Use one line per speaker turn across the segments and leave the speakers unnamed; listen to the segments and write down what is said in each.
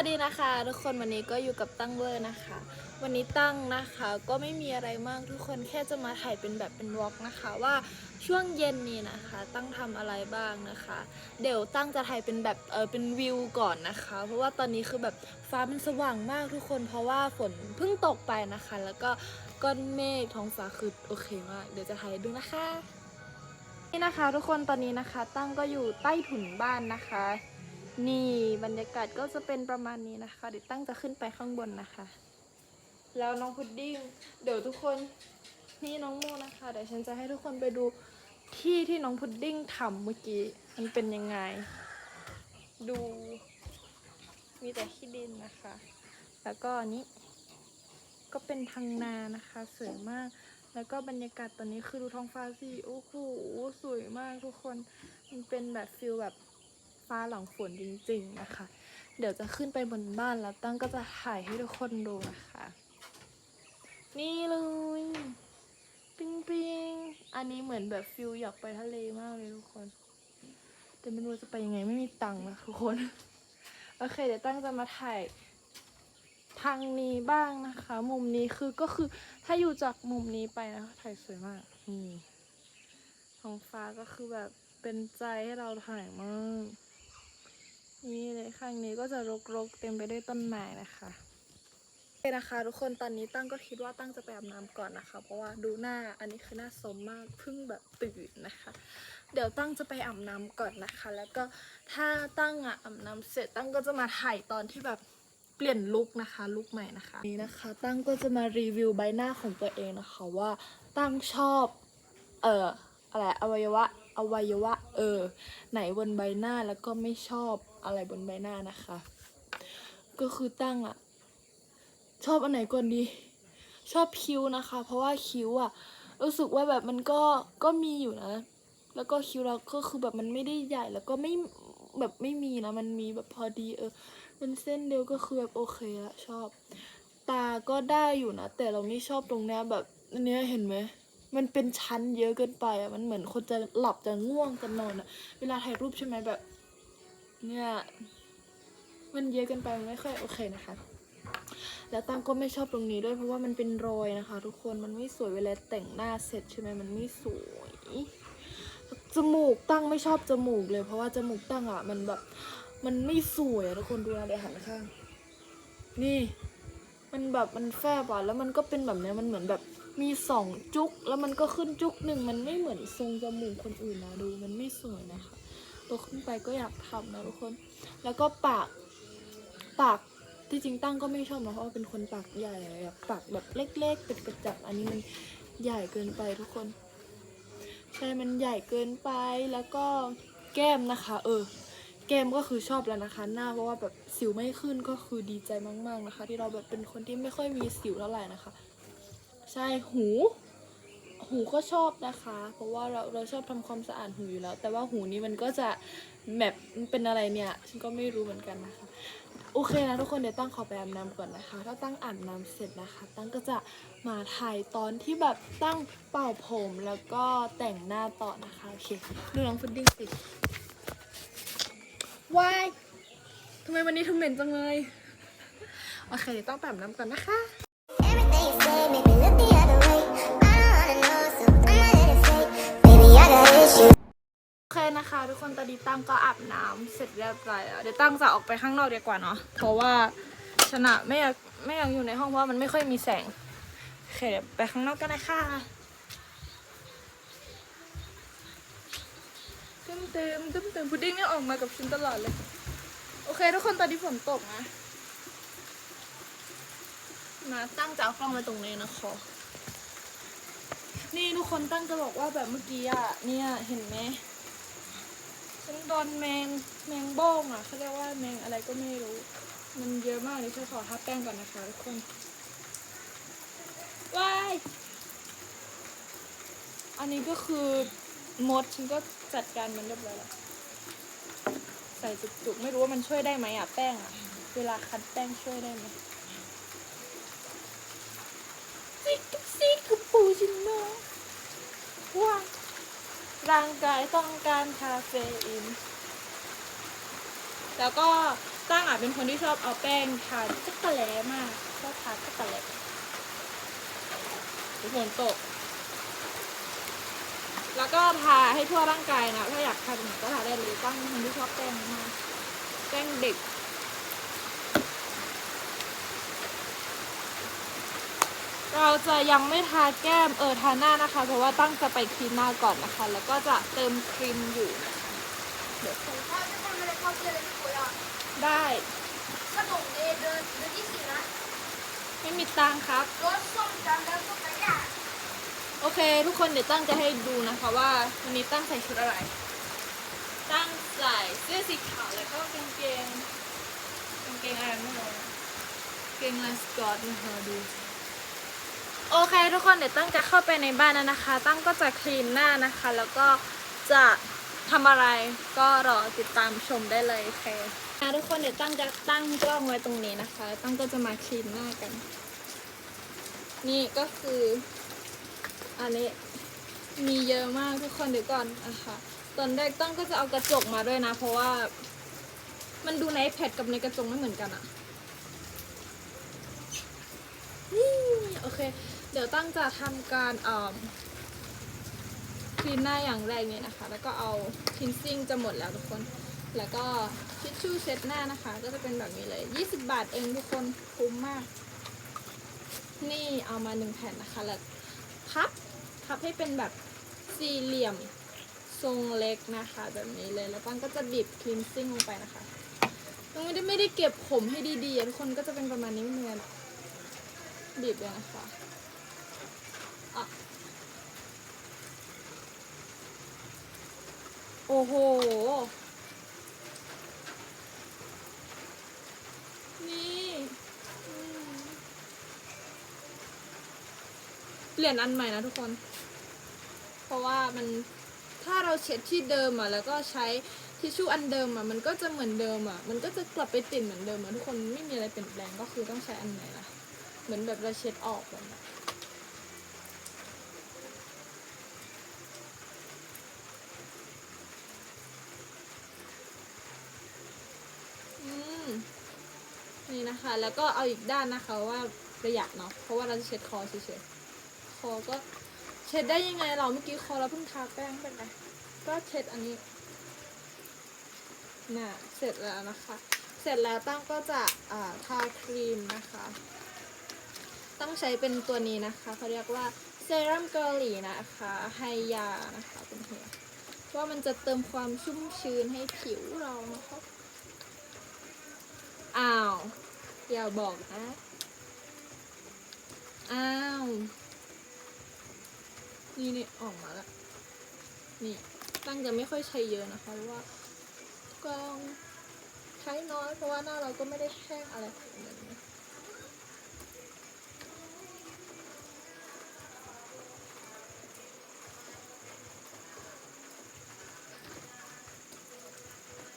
สวัสดีนะคะทุกคนวันนี้ก็อยู่กับตั้งเวอร์นะคะ วันนี้ตั้งนะคะก็ไม่มีอะไรมากทุกคนแค่จะมาถ่ายเป็นแบบเป็นวอล์กนะคะว่าช่วงเย็นนี้นะคะ ตั้งทำอะไรบ้างนะคะ เดี๋ยวตั้งจะถ่ายเป็นแบบเออเป็นวิวก่อนนะคะ เพราะว่าตอนนี้คือแบบฟ้ามันสว่างมากทุกคน เพราะว่าฝนเพิ่งตกไปนะคะ แล้วก็ก้อนเมฆท้องฟ้าคือโอเคมากเดี๋ยวจะถ่ายดูนะคะนี่นะคะ ทุกคนตอนนี้นะคะ ตั้งก็อยู่ใต้ถุนบ้านนะคะ นี่บรรยากาศก็จะเป็นประมาณนี้นะคะ เดี๋ยวตั้งจะขึ้นไปข้างบนนะคะ แล้วน้องพุดดิ้ง เดี๋ยวทุกคนนี่น้องโมนะคะ เดี๋ยวฉันจะให้ทุกคนไปดูที่ที่น้องพุดดิ้งทำเมื่อกี้ มันเป็นยังไง ดู มีแต่ขี้ดินนะคะ แล้วก็อันนี้ ก็เป็นทางนานะคะ สวยมาก แล้วก็บรรยากาศตอนนี้คือดูท้องฟ้าสิโอ้โหสวยมากทุกคน มันเป็นแบบฟิลแบบ ฟ้าหลังฝนจริง ๆ นะคะ เดี๋ยวจะขึ้นไปบนบ้านแล้วตั้งก็จะถ่ายให้ทุกคนดูนะคะ นี่เลยปิงปิงอันนี้เหมือนแบบฟิลอยากไปทะเลมากเลยทุกคน แต่ไม่รู้จะไปยังไงไม่มีตังค์นะทุกคน โอเค เดี๋ยวตั้งจะมาถ่ายทางนี้บ้างนะคะ มุมนี้คือก็คือถ้าอยู่จากมุมนี้ไปนะคะถ่ายสวยมากนี่ท้องฟ้าก็คือแบบเป็นใจให้เราถ่ายมาก นี่เลยข้างนี้ก็จะรกๆ เต็มไปด้วยต้นไม้นะคะโอเคนะคะ ทุกคนตอนนี้ตั้งก็คิดว่าตั้งจะไปอาบน้ำก่อนนะคะ เพราะว่าดูหน้าอันนี้คือหน้าสมมากเพิ่งแบบตื่นนะคะ เดี๋ยวตั้งจะไปอาบน้ำก่อนนะคะ แล้วก็ถ้าตั้งอะอาบน้ำเสร็จตั้งก็จะมาถ่ายตอนที่แบบเปลี่ยนลุคนะคะลุคใหม่นะคะนี่นะคะ ตั้งก็จะมารีวิวใบหน้าของตัวเองนะคะว่าตั้งชอบเอ่ออะไรอวัยวะ อวัยวะ เออ ไหนบนใบหน้าแล้วก็ไม่ชอบอะไรบนใบหน้านะคะ ก็คือตั้งอะชอบอันไหนก่อนดี ชอบคิ้วนะคะ เพราะว่าคิ้วอะรู้สึกว่าแบบมันก็ก็มีอยู่นะ แล้วก็คิ้วเราก็คือแบบมันไม่ได้ใหญ่แล้วก็ไม่แบบไม่มีนะมันมีแบบพอดีเออเป็นเส้นเดียวก็คือแบบโอเคละชอบ ตาก็ได้อยู่นะ แต่เราไม่ชอบตรงเนี้ยแบบอันเนี้ยเห็นไหม มันเป็นชั้นเยอะเกินไปอะมันเหมือนคนจะหลับจะง่วงจะนอนอะ เวลาถ่ายรูปใช่ไหมแบบ เนี่ยมันเยอะเกินไปมันไม่ค่อยโอเคนะคะ แล้วตั้งก็ไม่ชอบตรงนี้ด้วยเพราะว่ามันเป็นรอยนะคะ ทุกคนมันไม่สวยเวลาแต่งหน้าเสร็จใช่ไหมมันไม่สวยจมูกตั้งไม่ชอบจมูกเลย เพราะว่าจมูกตั้งอะ มันแบบ มันไม่สวยอะทุกคนดูนะเดี๋ยวหันข้าง นี่ มันแบบมันแฟบอะแล้วมันก็เป็นแบบเนี้ยมันเหมือนแบบ มีสองจุกแล้วมันก็ขึ้นจุกหนึ่งมันไม่เหมือนทรงจมูกคนอื่นนะดูมันไม่สวยนะคะตัวขึ้นไปก็อยากทำนะทุกคน แล้วก็ปากปากที่จริงตั้งก็ไม่ชอบนะเพราะว่าเป็นคนปากใหญ่อะอยากปากแบบเล็กๆเป็นกระจับอันนี้มันใหญ่เกินไปทุกคน ใช่มันใหญ่เกินไปแล้วก็แก้มนะคะ เออ แก้มก็คือชอบแล้วนะคะ หน้าเพราะว่าแบบสิวไม่ขึ้นก็คือดีใจมาก ๆนะคะ ที่เราแบบเป็นคนที่ไม่ค่อยมีสิวเท่าไหร่นะคะ ใช่หู หูก็ชอบนะคะ เพราะว่าเราเราชอบทำความสะอาดหูอยู่แล้ว แต่ว่าหูนี้มันก็จะแบบเป็นอะไรเนี่ยฉันก็ไม่รู้เหมือนกันนะคะโอเคนะทุกคนเดี๋ยวตั้งขอไปอาบน้ำก่อนนะคะถ้าตั้งอาบน้ำเสร็จนะคะ ตั้งก็จะมาถ่ายตอนที่แบบตั้งเป่าผมแล้วก็แต่งหน้าต่อนะคะโอเคดูน้องฟุดดิ้งสิวายทำไมวันนี้ทำเหม็นจังเลย โอเคเดี๋ยวต้องไปอาบน้ำก่อนนะคะ คนะทุกคนตอนนี้ตั้งก็อาบน้ำเสร็จเรียบร้อยแล้วเดี๋ยวตั้งจะออกไปข้างนอกดีกว่าเนาะเพราะว่าชนะไม่อยากไม่อยากอยู่ในห้องเพราะว่ามันไม่ค่อยมีแสงโอเคเดี๋ยวไปข้างนอกกันนะคะตึมเต็มตึมเต็มพุดดิ้งเนี่ยออกมากับฉันตลอดเลย โอเค ทุกคนตอนนี้ฝนตกนะนะตั้งจะเอากล้องมาตรงนี้นะคะนี่ทุกคนตั้งจะบอกว่าแบบเมื่อกี้อะเนี่ยเห็นไหม ฉันโดนแมงแมงโบ้งอะเขาเรียกว่าแมงอะไรก็ไม่รู้ มันเยอะมากเลยฉันขอทาแป้งก่อนนะคะทุกคนว้ายอันนี้ก็คือมดฉันก็จัดการมันเรียบร้อยแล้วใส่จุกๆไม่รู้ว่ามันช่วยได้ไหมอะแป้งอะ เวลาคัดแป้งช่วยได้ไหมซิกซิกคือปูชิโน่ว้าย ร่างกายต้องการคาเฟอีน แล้วก็ตั้งอะเป็นคนที่ชอบเอาแป้งทาช็อกโกแลตมากชอบทาช็อกโกแลตฝนตก แล้วก็ทาให้ทั่วร่างกายนะ ถ้าอยากทาตรงไหนก็ทาได้เลยตั้งเป็นคนที่ชอบแป้งมากแป้งเด็ก เราจะยังไม่ทาแก้มเออทาหน้านะคะ เพราะว่าตั้งจะไปครีมหน้าก่อนนะคะ แล้วก็จะเติมครีมอยู่นะคะเดี๋ยว
ถ้าจะทำอะไรเข้าเจออะไรที่คุยอะ
ได้
ขนมเอเดินเดินที่สี่นะ
ไม่มีตังค์ครับ
รถส้มจำแล้วก็ไปอะ
โอเค ทุกคนเดี๋ยวตั้งจะให้ดูนะคะว่าวันนี้ตั้งใส่ชุดอะไร ตั้งใส่เสื้อสีขาวแล้วก็กางเกงกางเกงอะไรไม่รู้นะกางเกงลายสกอตนะคะดู โอเคทุกคนเดี๋ยวตั้งจะเข้าไปในบ้านแล้วนะคะ ตั้งก็จะคลีนหน้านะคะ แล้วก็จะทำอะไรก็รอติดตามชมได้เลยค่ะทุกคนเดี๋ยวตั้งจะตั้งกล้องไว้ตรงนี้นะคะ ตั้งก็จะมาคลีนหน้ากัน นี่ก็คืออันนี้มีเยอะมากทุกคนเดี๋ยวก่อนนะคะตอนแรกตั้งก็จะเอากระจกมาด้วยนะ เพราะว่ามันดูใน iPad กับในกระจกไม่เหมือนกันอะนี่โอเค เดี๋ยวตั้งจะทำการคลีนหน้าอย่างแรกเนี่ยนะคะ แล้วก็เอาทินซิ่งจะหมดแล้วทุกคน แล้วก็ทิชชู่เช็ดหน้านะคะ ก็จะเป็นแบบนี้เลย 20 บาทเองทุกคนคุ้มมาก นี่เอามาหนึ่งแผ่นนะคะแล้วพับพับให้เป็นแบบสี่เหลี่ยมทรงเล็กนะคะ แบบนี้เลยแล้วปั้นก็จะบีบคลีนซิ่งลงไปนะคะยังไม่ได้ไม่ได้เก็บผมให้ดีๆทุกคนก็จะเป็นประมาณนี้เหมือนบีบเลยนะคะ โอ้โห นี่เปลี่ยนอันใหม่นะทุกคน เพราะว่ามันถ้าเราเช็ดที่เดิมอะ แล้วก็ใช้ทิชชู่อันเดิมอะ มันก็จะเหมือนเดิมอะ มันก็จะกลับไปติดเหมือนเดิมอะทุกคนไม่มีอะไรเปลี่ยนแปลงก็คือต้องใช้อันใหม่ละเหมือนแบบเราเช็ดออกแบบนั้นอืม นี่ะคะ แล้วก็เอาอีกด้านนะคะว่าประหยัดเนาะ เพราะว่าเราจะเช็ดคอเฉยๆ คอก็เช็ดได้ยังไงเราเมื่อกี้คอเราเพิ่งทาแป้งไปไงก็เช็ดอันนี้น่ะเสร็จแล้วนะคะ เสร็จแล้วตั้งก็จะทาครีมนะคะ ต้องใช้เป็นตัวนี้นะคะเขาเรียกว่าเซรั่มเกาหลีนะคะไฮยานะคะเป็นเหัวว่ามันจะเติมความชุ่มชื้นให้ผิวเรานะคะอ้าว อย่าบอกนะ อ้าว นี่นี่ออกมาล้วนี่ ตั้งจะไม่ค่อยใช้เยอะนะคะเพราะว่าก็ใช้น้อยเพราะว่าหน้าเราก็ไม่ได้แห้งอะไรขนาดนั้น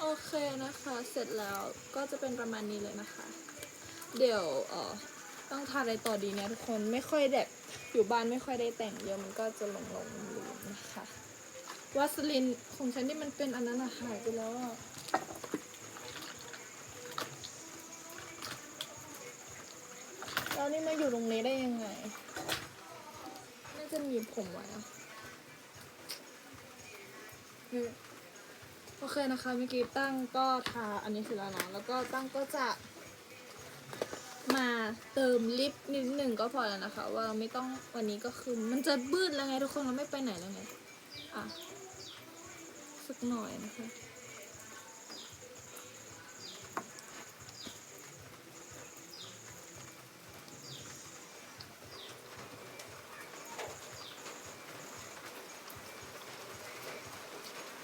โอเคนะคะ เสร็จแล้วก็จะเป็นประมาณนี้เลยนะคะ เดี๋ยวเออต้องทาอะไรต่อดีเนี่ยทุกคนไม่ค่อยแบบอยู่บ้านไม่ค่อยได้แต่งเยอะมันก็จะหลงหลงลืมนะคะวาสลินของฉันที่มันเป็นอันนั้นอะหายไปแล้วอะแล้วนี่มาอยู่ตรงนี้ได้ยังไง น่าจะหนีผมไว้อะโอเคนะคะเมื่อกี้ตั้งก็ทาอันนี้เสร็จแล้วนะแล้วก็ตั้งก็จะ มาเติมลิปนิดหนึ่งก็พอแล้วนะคะ ว่าไม่ต้องวันนี้ก็คือมันจะบืดแล้วไงทุกคนเราไม่ไปไหนแล้วไงอะสักหน่อยนะคะ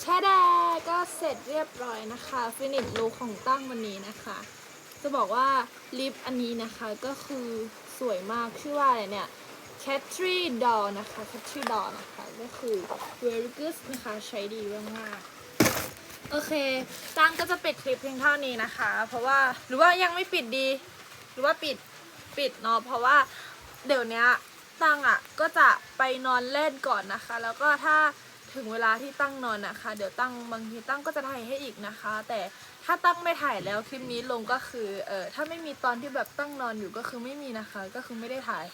แชาดก็เสร็จเรียบร้อยนะคะ ฟินิชลุคของตั้งวันนี้นะคะ จะบอกว่าลิปอันนี้นะคะก็คือสวยมากชื่อว่าอะไรเนี่ย c a t r y Doll นะคะ c a t r y Doll นะคะก็คือ very good นะคะใช้ดีมากๆโอเคตั้งก็จะปิดคลิปเพียงเท่านี้นะคะ เพราะว่าหรือว่ายังไม่ปิดดี หรือว่าปิดปิดเนาะเพราะว่าเดี๋ยวนี้ตั้งอะก็จะไปนอนเล่นก่อนนะคะ แล้วก็ถ้า ถึงเวลาที่ตั้งนอนนะคะ เดี๋ยวตั้งบางทีตั้งก็จะถ่ายให้อีกนะคะ แต่ถ้าตั้งไม่ถ่ายแล้วคลิปนี้ลงก็คือเออถ้าไม่มีตอนที่แบบตั้งนอนอยู่ก็คือไม่มีนะคะ ก็คือไม่ได้ถ่าย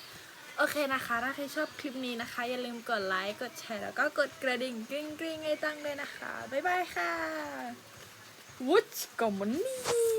โอเคนะคะ ถ้าใครชอบคลิปนี้นะคะ อย่าลืมกดไลค์กดแชร์แล้วก็กดกระดิ่งกริ๊งกริ๊งให้ตั้งด้วยนะคะบ๊ายบายค่ะวุ้ชกอมมันนี่